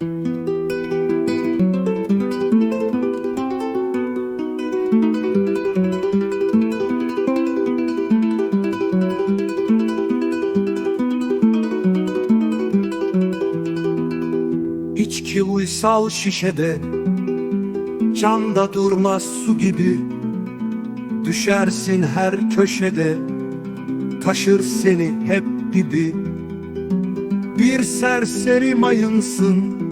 İçki uysal şişede Canda durmaz su gibi. Düşersin her köşede Taşır seni hep dibi. Bir serseri mayınsın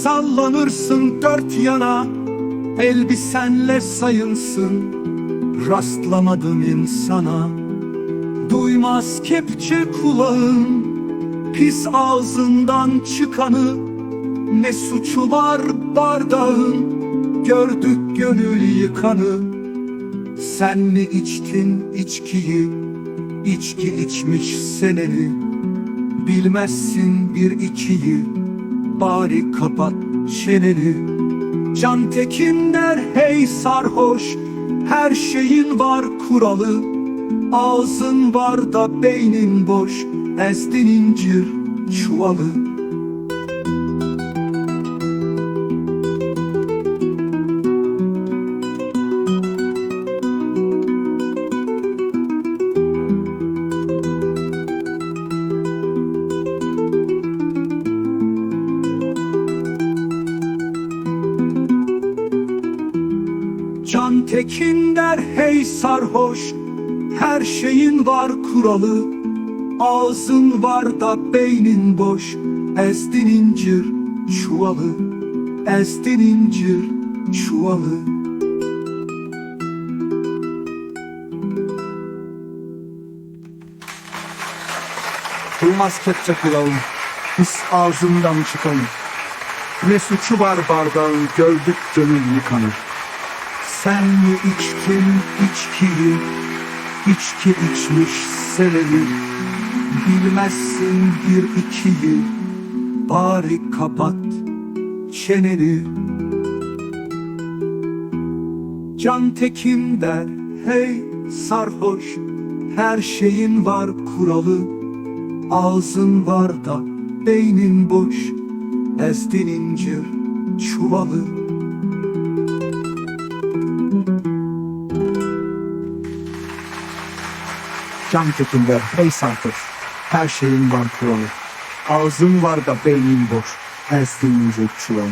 Sallanırsın dört yana Elbisenle sayınsın. Rastlamadım insana Duymaz kepçe kulağın. Pis ağzından çıkanı Ne suçu var bardağın? Gördük gönül yıkanı Sen mi içtin içkiyi? İçki içmiş seneni Bilmezsin bir ikiyi Bari kapat çeneni. Can Tekin der hey sarhoş Her şeyin var kuralı. Ağzın var da beynin boş Ezdin incir çuvalı Can Tekin der hey sarhoş Her şeyin var kuralı. Ağzın var da beynin boş Ezdin incir çuvalı. Ezdin incir çuvalı. Duymaz kepçe kulağım His ağzından çıkan Ne suçu var bardağın Gördük gönül yıkanır sen mi içtin içkiyi, içki içmiş seneni, bilmezsin bir ikiyi, bari kapat çeneni. Can Tekin der, hey sarhoş, her şeyin var kuralı, ağzın var da beynin boş, ezdin incir çuvalı. Can Tekin'de hey sarhoş Her şeyin var kuralı Ağzın var da beynin boş Ezdin yüzü çuvalı